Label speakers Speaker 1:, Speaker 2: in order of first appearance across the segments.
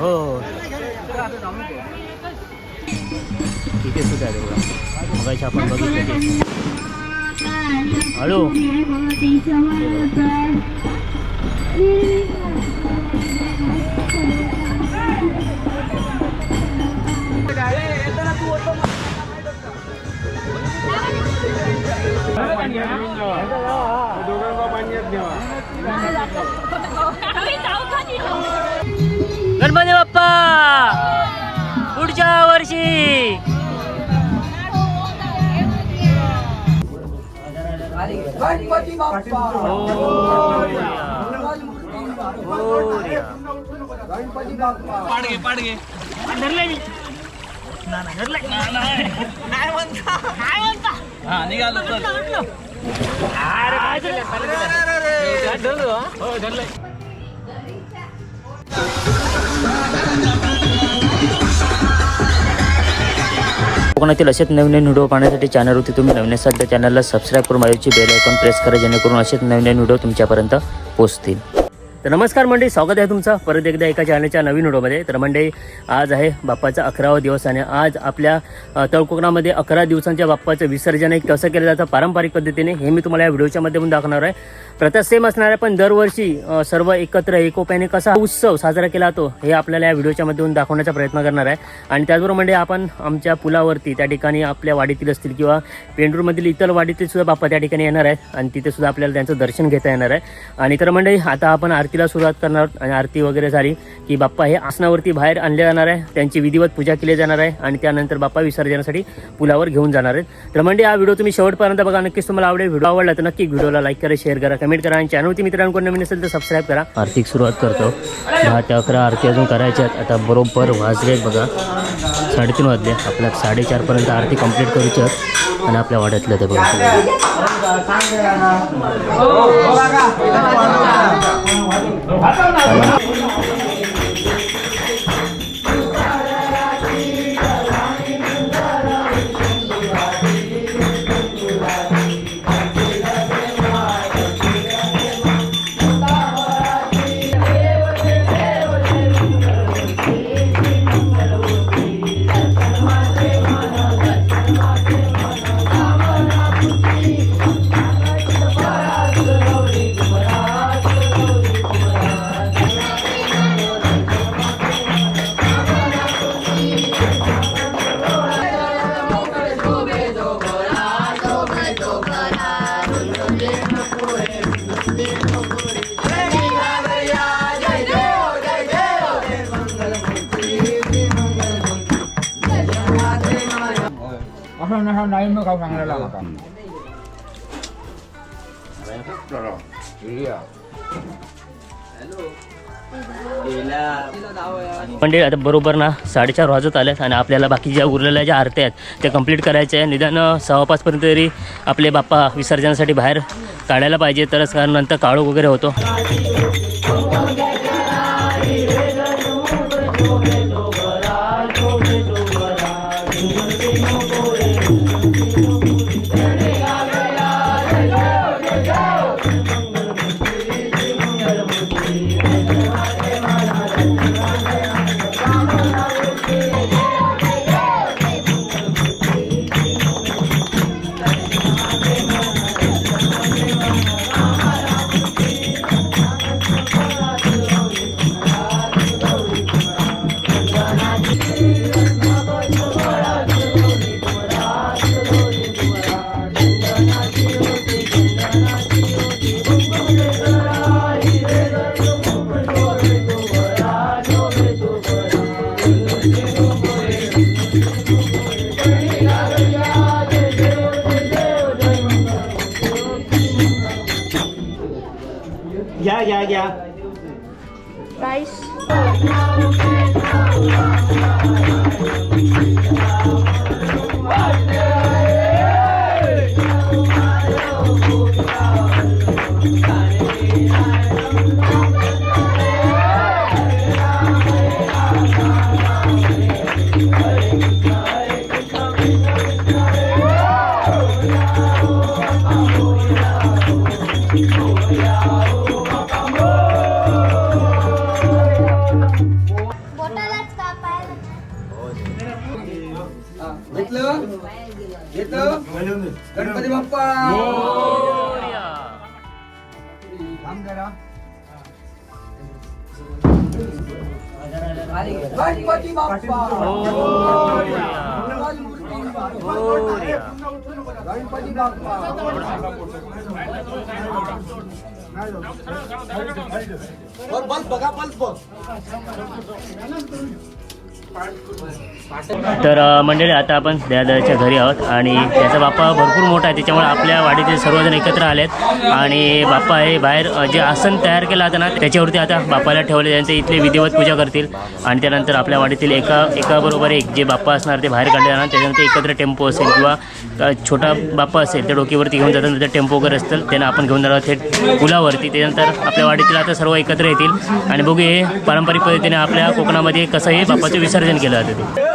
Speaker 1: हो. हो इथे सुद्धा आहे बघा मगाशी आपण बघितलं हॅलो. गणपती बाप्पा! पुढच्या वर्षी!
Speaker 2: गणपती बाप्पा!
Speaker 1: मोरया. मोरया.
Speaker 2: गणपती बाप्पा
Speaker 1: कोकणातील असेच नवीन नवीन व्हिडिओ पाहण्यासाठी चॅनलवरती तुम्ही नवीन सध्या चॅनलला सबस्क्राईब करून माझ्याची बेल आयकॉन प्रेस करा जेणेकरून असेच नवीन नवीन व्हिडिओ तुमच्यापर्यंत पोहोचतील. तर नमस्कार मंडळी स्वागत आहे तुमचं परत एकदा एका चॅनलच्या नवीन व्हिडिओमध्ये. तर मंडळी आज आहे बाप्पाचा अकरावा दिवस आणि आज आपल्या तळकोकणामध्ये अकरा दिवसांच्या बाप्पाचं विसर्जन आहे. कसं केलं जातं पारंपरिक पद्धतीने हे मी तुम्हाला या व्हिडिओच्या माध्यमातून दाखवणार आहे. प्रथा सेम असणार आहे पण दरवर्षी सर्व एकत्र एकोप्याने कसा उत्सव साजरा केला जातो हे आपल्याला या व्हिडिओच्या माध्यमातून दाखवण्याचा प्रयत्न करणार आहे. आणि त्याचबरोबर म्हणजे आपण आमच्या पुलावरती त्या ठिकाणी आपल्या वाडीतील असतील किंवा पेंडूरमधील इतर वाडीतील सुद्धा बाप्पा त्या ठिकाणी येणार आहेत. आणि तिथे सुद्धा आपल्याला त्यांचं दर्शन घेता येणार आहे. आणि तर म्हणजे आता आपण आरती आरतीला सुरुवात करणार आहोत आणि आरती वगैरे झाली की बाप्पा हे आसनावरती बाहेर आणले जाणार आहे. त्यांची विधिवत पूजा केली जाणार आहे आणि त्यानंतर बाप्पा विसर्जनासाठी पुलावर घेऊन जाणार आहेत. तर म्हणजे हा व्हिडिओ तुम्ही शेवटपर्यंत बघा. नक्कीच तुम्हाला आवडेल व्हिडिओ. आवडला तर नक्की व्हिडिओला लाईक करा शेअर करा कमेंट करा आणि चॅनलवरती मित्रांकडून नवीन असेल तर सबस्क्राईब करा. आर्थिक सुरुवात करतो. दहा ते अकरा आरती अजून करायच्या आहेत. आता बरोबर वाजले बघा. साडेतीन वाजले. आपल्या साडेचारपर्यंत आरती कंप्लीट करूची आहेत. आणि आपल्या वाड्यातलं ते बघा.
Speaker 2: असं नसा
Speaker 1: आता. बरोबर ना साडेचार वाजत आल्यात आणि आपल्याला बाकी ज्या उरलेल्या ज्या आरत्या आहेत त्या कंप्लीट करायच्या आहे निदान सव्वा पाचपर्यंत तरी आपले बाप्पा विसर्जनासाठी बाहेर काढायला पाहिजे. तरच कारण नंतर काळोख वगैरे होतो.
Speaker 2: बघा बस बघ
Speaker 1: तर मंडळी आता आपण दयादाच्या घरी आहोत आणि त्याचा बाप्पा भरपूर मोठा आहे. त्याच्यामुळे आपल्या वाडीतील सर्वजण एकत्र आलेत. आणि बाप्पा हे बाहेर जे आसन तयार केलं होतं ना त्याच्यावरती आता बाप्पाला ठेवले त्यांचे इथले विधिवत पूजा करतील. आणि त्यानंतर आपल्या वाडीतील एका एकाबरोबर एक जे बाप्पा असणार ते बाहेर काढले जाणार. त्याच्यानंतर एकत्र टेम्पो असेल किंवा छोटा बाप्पा असेल त्या डोकीवरती घेऊन जातात. नंतर टेम्पो वगैरे असतील त्यांना आपण घेऊन जाणार थेट पुलावरती. त्यानंतर आपल्या वाडीतील आता सर्व एकत्र येतील. आणि बघू हे पारंपरिक पद्धतीने आपल्या कोकणामध्ये कसं हे बाप्पाचं विसर्जन केलं जातं ते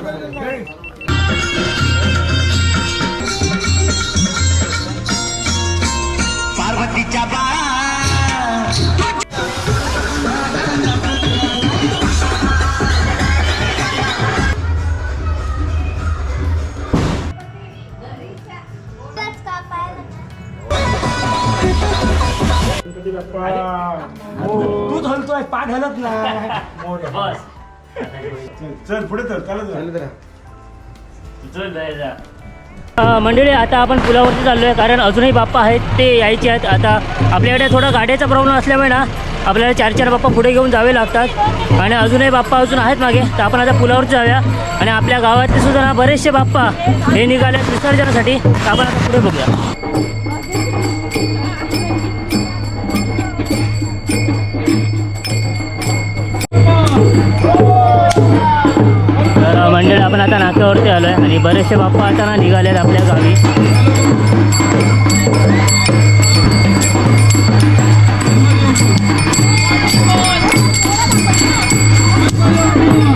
Speaker 3: पार्वतीच्या
Speaker 4: चल पुढे चल चालत जा.
Speaker 1: अ, मंडळी आता आपण पुलावरती चाललो आहे कारण अजूनही बाप्पा आहेत ते यायचे आहेत. आता आपल्याकडे थोडा गाड्याचा प्रॉब्लेम असल्यामुळे ना आपल्याला चार चार बाप्पा पुढे घेऊन जावे लागतात. आणि अजूनही बाप्पा अजून आहेत मागे तर आपण आता पुलावरती जाऊया. आणि आपल्या गावातले सुद्धा ना बरेचसे बाप्पा हे निघाले विसर्जनासाठी. तर आपण आता पुढे बघूया. तर मंडळी रस्त्यावरती आलो आहे आणि बरेचसे बाप्पा आता ना निघालेत आपल्या गावी. तर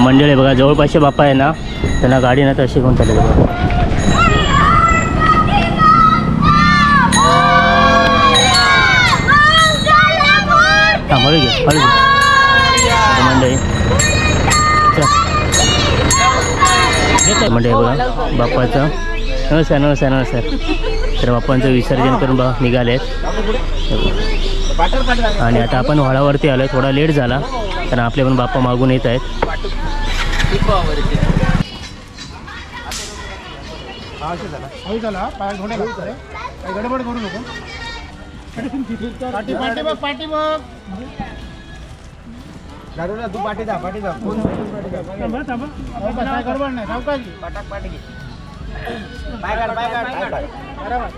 Speaker 1: मंडळी बघा जवळपासचे बाप्पा आहे ना त्यांना गाडी ना तशी घेऊन चालले बघा. हां हळू घे हळू घे. मंडळी. आहे मंडळी बघा बाप्पाचं. नमस्कार नमस्कार नमस्कार. तर बाप्पांचं विसर्जन करून बघा निघाले आहेत. आणि आता आपण व्हाळावरती आलो आहे थोडा लेट झाला कारण आपले पण बाप्पा मागून येत आहेत.
Speaker 2: हळू झाला पाय घोडे लागतोय काही गडबड करू नको. पाठी पाठी बघ पाठी बघ. दारूला तू पाठी जा पाठी जा. थांबा थांबा. काय गडबड नाही. सावकाश. पाटाक पाठी घे. पाय काढ पाय काढ पाय काढ. बरोबर.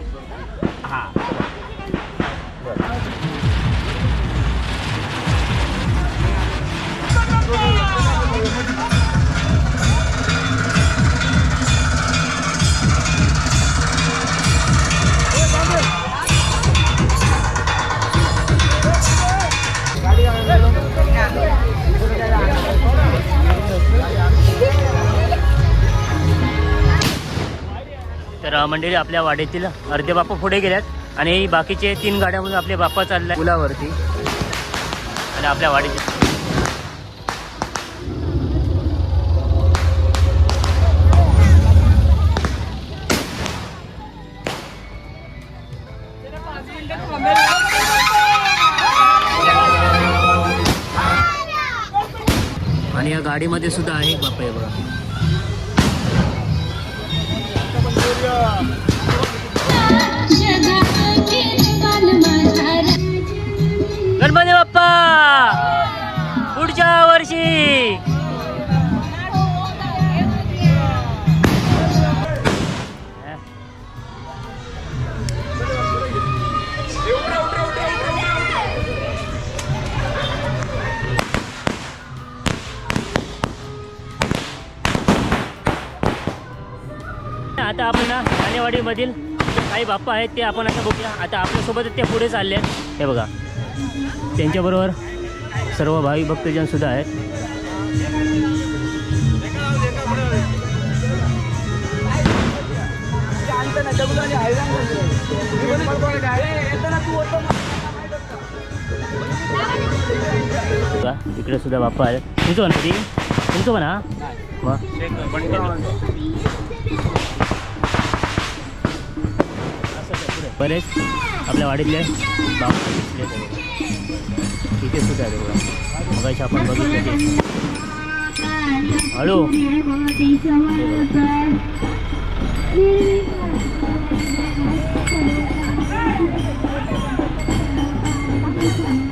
Speaker 1: तर मंडळी आपल्या वाडीतील अर्धे बाप्पा पुढे गेल्यात आणि बाकीचे तीन गाड्यामधून आपले बाप्पा चालले. पुलावरती. आणि आपल्या वाडीचे. आणि या गाडीमध्ये सुद्धा आहे बाप्पा हे बघा. गणपती आता काही बाप्पा आहेत ते आपण आता बघूया. आता आपल्यासोबत ते पुढे चालले आहेत. हे बघा. त्यांच्याबरोबर सर्व भावी भक्तजनसुद्धा आहेत. इकडे सुद्धा बाप्पा आहेत. तुमचं म्हणा ती. तुमचं म्हणा मग बरेच आपल्या वाडीतले बाप्पा इथे सुद्धा आहे बघा मगाशी आपण बघितलं ते.
Speaker 2: Thank you.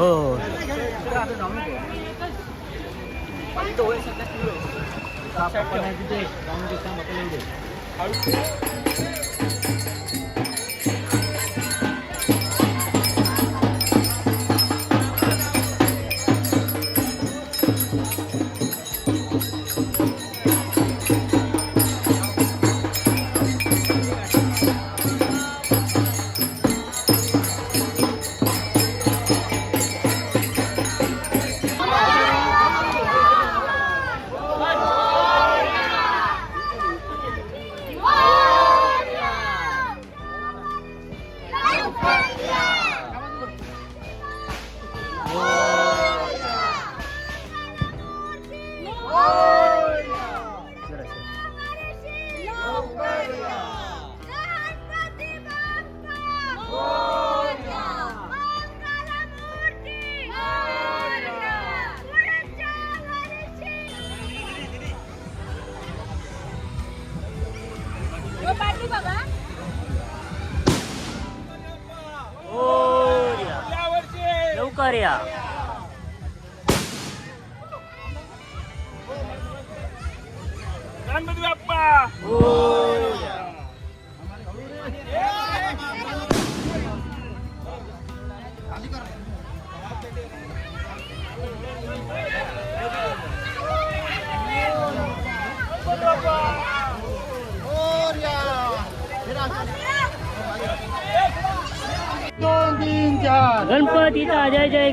Speaker 1: हो.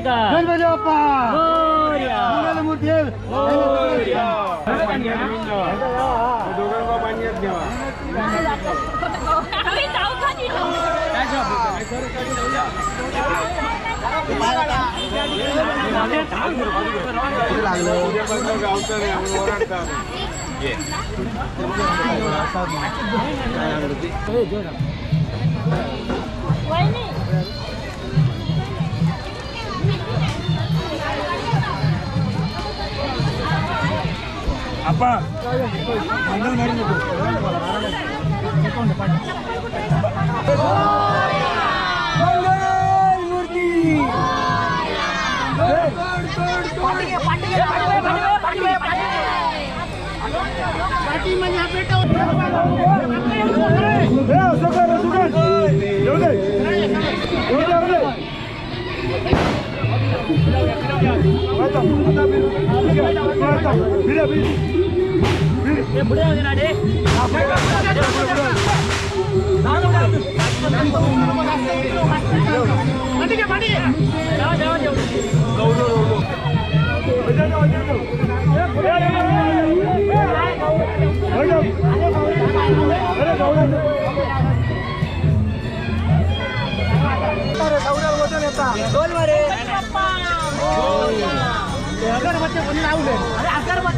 Speaker 1: गणपतीचा जय जय का
Speaker 2: गणपती बाप्पा
Speaker 1: मोरया.
Speaker 2: मंगलमूर्ती
Speaker 4: दोघांना पाण्यात घ्यावा उद्यापासून गावचं नाही आम्ही ओरडतात అబ్బా అందరూ మరి Mira,
Speaker 1: mira. अगरबत्ती कोणी लावले अरे अगरबत्ती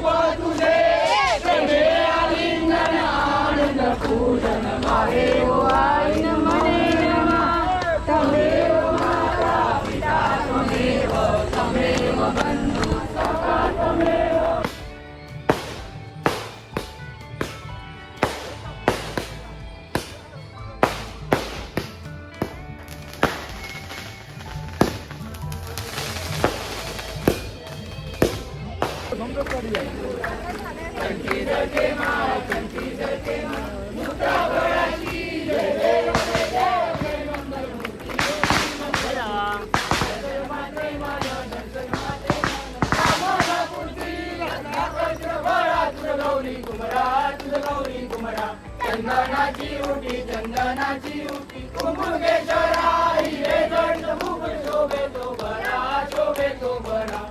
Speaker 1: चंदनाची उठी चंदनाची उठी रे. जाऊ, जाऊ, जाऊ.
Speaker 2: शोभे तो बरा अरे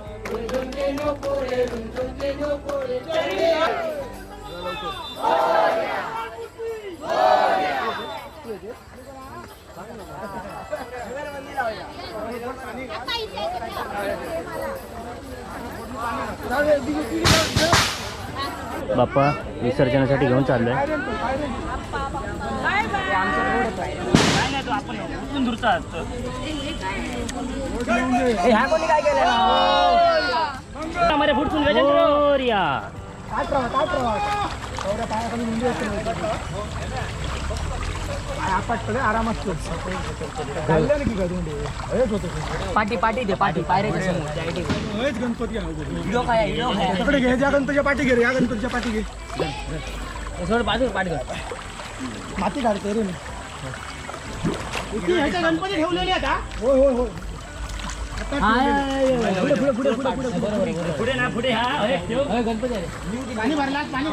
Speaker 2: अगरबत्ती कोणी
Speaker 1: बाप्पा विसर्जनासाठी घेऊन चाललोय.
Speaker 2: ह्या कोणी काय केलं
Speaker 1: मोरया.
Speaker 2: काय प्रवाह काय प्रवाह एवढ्या पायाखाली मुंडी असते आपाट पडे आरामात कर. खाल्लं ना की का दोंडे? हेच होतं ते.
Speaker 5: पाठी पाठी दे पाठी पायऱ्याच्या समोर
Speaker 2: गणपती.
Speaker 5: व्हिडिओ काय व्हिडिओ काय
Speaker 2: तिकडे घे ज्या गणपतीच्या पाठी घे रे, या गणपतीच्या पाठी घे
Speaker 5: सोड बाजू पाठ कर
Speaker 2: माती काढते रे मी गणपती ठेवलेले आता होय होय होय. पुढे
Speaker 1: ना पुढे हा हे.
Speaker 5: गणपती आले
Speaker 2: पाणी भरला पाणी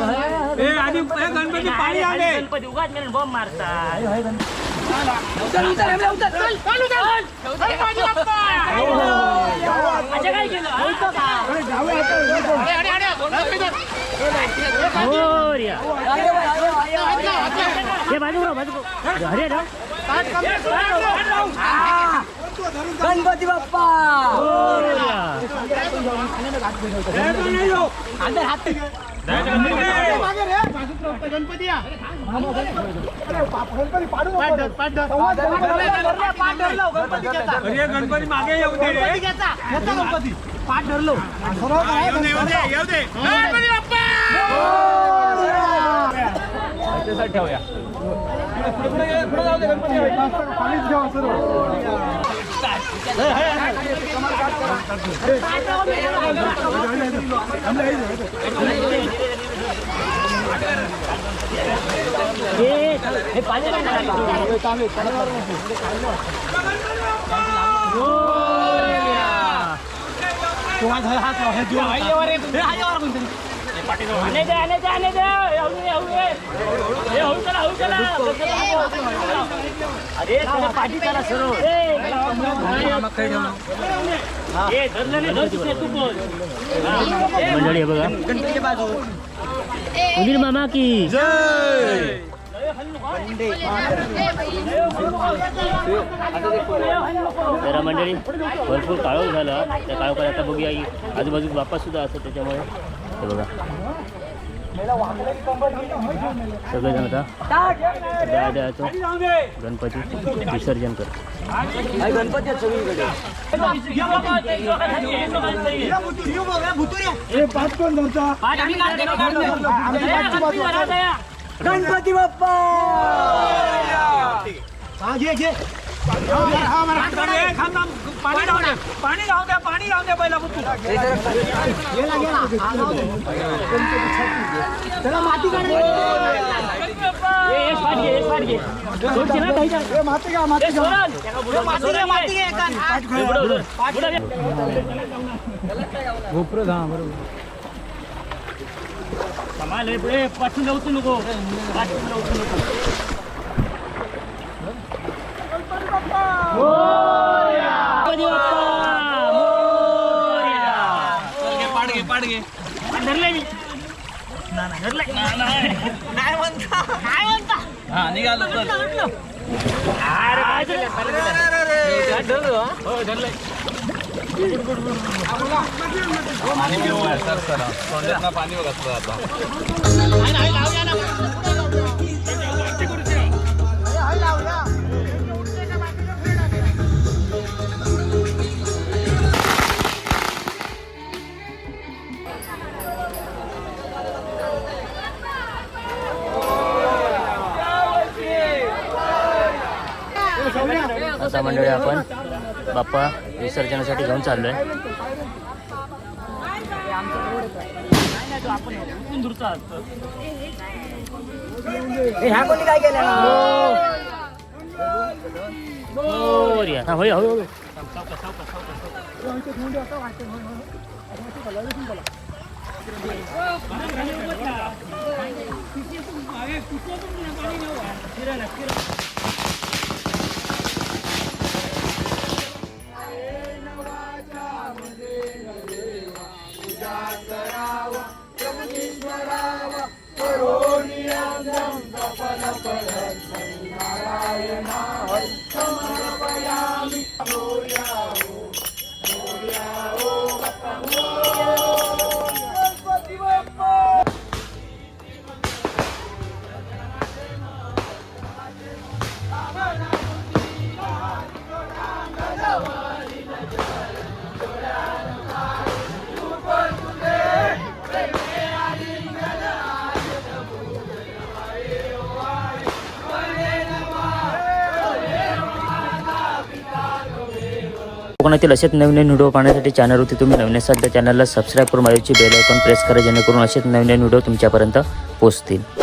Speaker 1: गणपती पाणी गणपती उगाच मेरे बॉम्ब मारतात हा? हे बाजू राव, बाजू अरे राव.
Speaker 5: गणपती बाप्पा हात
Speaker 2: मागे रे, बाजूत राहतो गणपती या. गणपती. पाठ धरलो, गणपती. गणपती गणपती. गणपती. गणपती ये, जाऊ दे गणपती. पाणीच घ्यावं सर्व.
Speaker 1: हे अरे पाठी तू बोल. मंडळी बघा. सुधीर मामा की. जरा मंडळी भरपूर काळोख झाला. त्या काळोखात आता बघूया की आजूबाजूला बाप्पा सुद्धा असतात त्याच्यामुळे. हे बघा. सगळेजण आता द्या द्यायचो गणपती विसर्जन कर
Speaker 5: गणपती बाप्पा!
Speaker 2: हा घे घे. मला. पाणी राहू द्या पाणी राहू द्या पाणी राहू द्या पहिला
Speaker 5: चला माती काढा. माती घ्या माती घ्या.
Speaker 2: माती घे
Speaker 5: गोप्रो घा बरोबर.
Speaker 1: पुढे पाठवून नको. पाठवून जाऊ नको. गणपती बाप्पा मोरया. धरलंय मी. धरलंय. अरे हा झालं? हो, धरलंय. आता मंडळी आपण बाप्पा विसर्जनासाठी घेऊन चाललोय
Speaker 5: ह्या कोणी काय केलं
Speaker 1: मोरया. हा, होय, होय, होय. कोकणातील असेच नवीन नवीन व्हिडिओ पाहण्यासाठी चॅनलवरती तुम्ही नवीन असाल तर चॅनलला सबस्क्राईब करून माझ्याची बेल आयकॉन प्रेस करा जेणेकरून असेच नवीन नवीन व्हिडिओ तुमच्यापर्यंत पोहोचतील.